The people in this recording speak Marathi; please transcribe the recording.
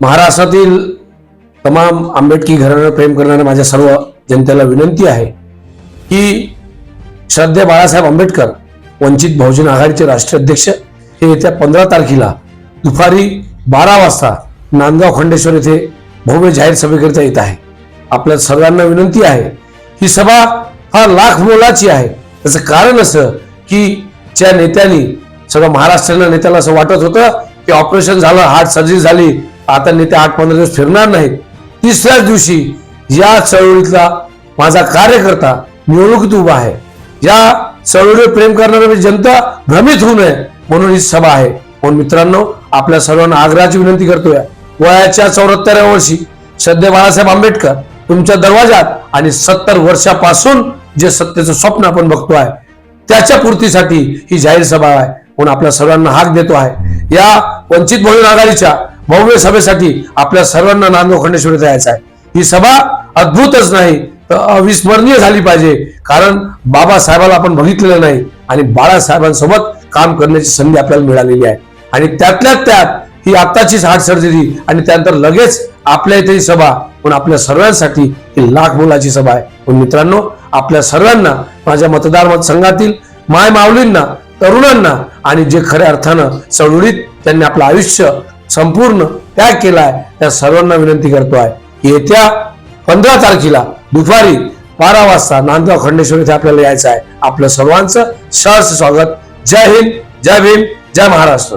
महाराष्ट्रातील तमाम आंबेडकी घराणं प्रेम करणाऱ्या माझ्या सर्व जनतेला विनंती आहे की श्रद्धे बाळासाहेब आंबेडकर वंचित बहुजन आघाडीचे राष्ट्रीय अध्यक्ष हे येत्या पंधरा तारखेला दुपारी बारा वाजता नांदगाव खंडेश्वर येथे भव्य जाहीर सभेकरिता येत आहे. आपल्या सर्वांना विनंती आहे ही सभा हा लाख मोलाची आहे. त्याचं कारण असं की ज्या नेत्यांनी सगळं महाराष्ट्राला नेत्याला असं वाटत होतं की ऑपरेशन झालं हार्ट सर्जरी झाली आता नेते आठ पंधरा दिवस फिरणार नाहीत. तिसऱ्याच दिवशी या चळवळीतला माझा कार्यकर्ता निवडणुकीत उभा आहे. या चळवळीवर प्रेम करणारी जनता भ्रमित होऊ नये म्हणून ही सभा आहे. म्हणून मित्रांनो आपल्या सर्वांना आग्रहाची विनंती करतोय. वयाच्या चौऱ्याहत्तराव्या वर्षी सध्या बाळासाहेब आंबेडकर तुमच्या दरवाजात आणि सत्तर वर्षापासून जे सत्तेचं स्वप्न आपण बघतो आहे त्याच्या पूर्तीसाठी ही जाहीर सभा आहे. म्हणून आपल्या सर्वांना हाक देतो आहे. या वंचित बहुजन आघाडीच्या भव्य सभेसाठी आपल्या सर्वांना नांदगाव खंडेश्वर यायचं आहे. ही सभा अद्भुतच नाही तर अविस्मरणीय झाली पाहिजे. कारण बाबासाहेबाला आपण बघितलेलं नाही आणि बाळासाहेबांसोबत काम करण्याची संधी आपल्याला मिळालेली आहे. आणि त्यातल्या त्यात ही आत्ताचीच हार्ट सर्जरी आणि त्यानंतर लगेच आपल्या इथे ही सभा पण आपल्या सर्वांसाठी ही लाख मुलाची सभा आहे. पण मित्रांनो आपल्या सर्वांना माझ्या मतदार मतसंघातील माय माऊलींना तरुणांना आणि जे खऱ्या अर्थानं चळवळीत त्यांनी आपलं आयुष्य संपूर्ण त्याग केलाय त्या सर्वांना विनंती करतो आहे येत्या पंधरा तारखेला दुपारी बारा वाजता नांदगाव खंडेश्वर इथे आपल्याला यायचं आहे. आपलं सर्वांचं सहर्ष स्वागत. जय हिंद जय भीम जय महाराष्ट्र.